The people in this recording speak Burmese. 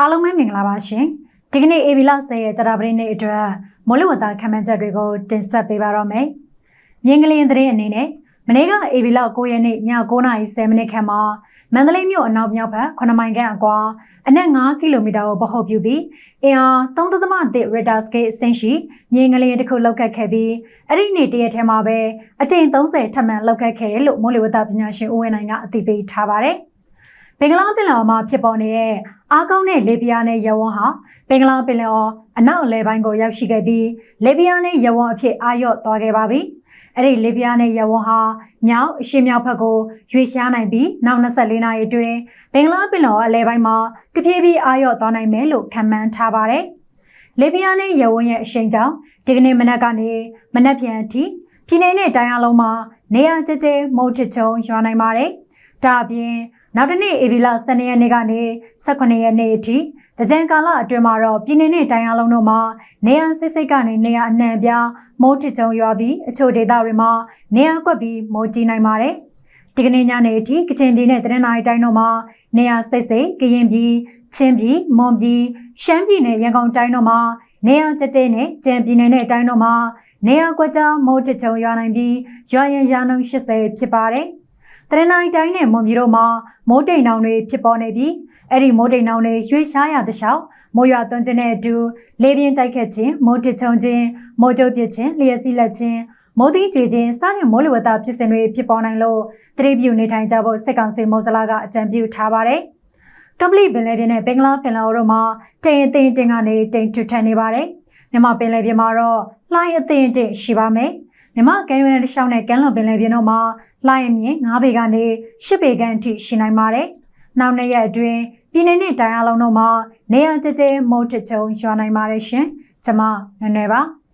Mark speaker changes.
Speaker 1: အားလုံးပဲမင်္ဂလာပါရှင်ဒီကနေ့ AB လ10ရက်ကြာတာပရိနေ့အတွက်မိုးလေဝသခန့်မှန်းချက်တွေကိုတင်ဆက်ပေးပါတော့မယ်မြင်းကလေးသတင်းအနေနဲ့မနေ့က AB လ9ရက်နေ့ည9:30မိနစ်ခန့်မှာမန္တလေးမြို့အနောက်မြောက်ဘက်9မိုင်ခန့်အကွာအနက်9ကီလိုမီတာကိုပဟုတ်ပြုပြီးအင်အား3.3 Richter scale အဆင့်ရှိမြင်းကလေးတစ်ခုလောက်ကတ်ခဲ့ပြီးအဲ့ဒီနေ့တရက်ထဲမှာပဲအကြိမ်30ထပ်မံလောက်ကတ်ခဲ့တယ်လို့မိုးလေဝသပညာရှင်ဦးဝင်းနိုင်ကအသိပေးထားပါတယ် ဘင်္ဂလားပင်လယ်အော်မှာဖြစ်ပေါ်နေတဲ့အားကောင်းတဲ့လေပြင်းနဲ့ရဝန်းဟာဘင်္ဂလားပင်လယ်အော်အနောက်အလယ်ပိုင်းကိုရောက်ရှိခဲ့ပြီးလေပြင်းနဲ့ရဝန်းအဖြစ်အာရော့သွားခဲ့ပါပြီ။အဲ့ဒီလေပြင်းနဲ့ရဝန်းဟာမြောက်အရှေ့မြောက်ဘက်ကိုရွေ့ရှားနိုင်ပြီးနောက်24နာရီအတွင်းဘင်္ဂလားပင်လယ်အော်အလယ်ပိုင်းမှာတဖြည်းဖြည်းအာရော့သွားနိုင်မယ်လို့ခန့်မှန်းထားပါတယ်။လေပြင်းနဲ့ရဝန်းရဲ့အရှိန်ကြောင့်ဒီကနေ့မနက်ကနေမနက်ဖြန်အထိပြည်내နဲ့တိုင်းအလုံးမှာနေရာကျကျမိုးထချုံရွာနိုင်ပါတယ်။ ဒါအပြင်နောက်တစ်နေ့ဧပြီလ12ရက်နေ့ကနေ18ရက်နေ့အထိတကြံကာလအတွင်းမှာတော့ပြည်내နဲ့တိုင်းအလုံးတို့မှာနေရာစစ်စစ်ကနေနေရာအနှံ့အပြားမိုးထချုံရွာပြီးအချို့ဒေသတွေမှာနေရာကွက်ပြီးမိုးကြီးနိုင်ပါတယ်။ဒီကနေ့ညနေအထိကချင်ပြည်နယ်တရနိုင်တိုင်းတို့မှာနေရာစိတ်စိတ်ကရင်ပြည်ချင်းပြည်မွန်ပြည်ရှမ်းပြည်နယ်ရန်ကုန်တိုင်းတို့မှာနေရာကျကျနဲ့ကြံပြည်နယ်နဲ့တိုင်းတို့မှာနေရာကွက်ကြားမိုးထချုံရွာနိုင်ပြီးရွာရန်ရာနှုန်း80ဖြစ်ပါတယ်။ တရနိုင်တိုင်းနဲ့မွန်ပြည်တို့မှာမိုးတိမ်တောင်တွေဖြစ်ပေါ်နေပြီးအဲ့ဒီမိုးတိမ်တောင်တွေရွေးရှားရတဲ့ရှောက်မိုးရွာသွန်းခြင်းနဲ့အတူလေပြင်းတိုက်ခတ်ခြင်းမိုးထချုံခြင်းမိုးကြုတ်ပစ်ခြင်းလျှက်စီးလက်ခြင်းမိုးသီးကျွေခြင်းစတဲ့မိုးလေဝသဖြစ်စဉ်တွေဖြစ်ပေါ်နိုင်လို့သတိပြုနေထိုင်ကြဖို့စစ်ကောင်စီမုံစလာကအကြံပြုထားပါတယ်ကပလီပင်လယ်ပြင်နဲ့ဘင်္ဂလားပင်လယ်အော်တို့မှာတိမ်အသိတင်ကနေတိမ်ထွတ်ထန်နေပါတယ်မြန်မာပင်လယ်ပြင်မှာတော့လှိုင်းအသိအတင်ရှိပါမယ် မြမကမ်းရွယ်တစ်လျှောက်နဲ့ကမ်းလွန်ပင်လယ်ပြင်တို့မှာလှိုင်းအမြင့်9ပေကနေ10ပေခန့်အထိရှိနိုင်ပါတယ်။နောက်နှစ်ရက်အတွင်းပြည်내နဲ့တိုင်းအလုံးတို့မှာနေရာကျကျမိုးထချုံရွာနိုင်ပါတယ်ရှင်။ကျွန်မနွယ်နွယ်ပါ။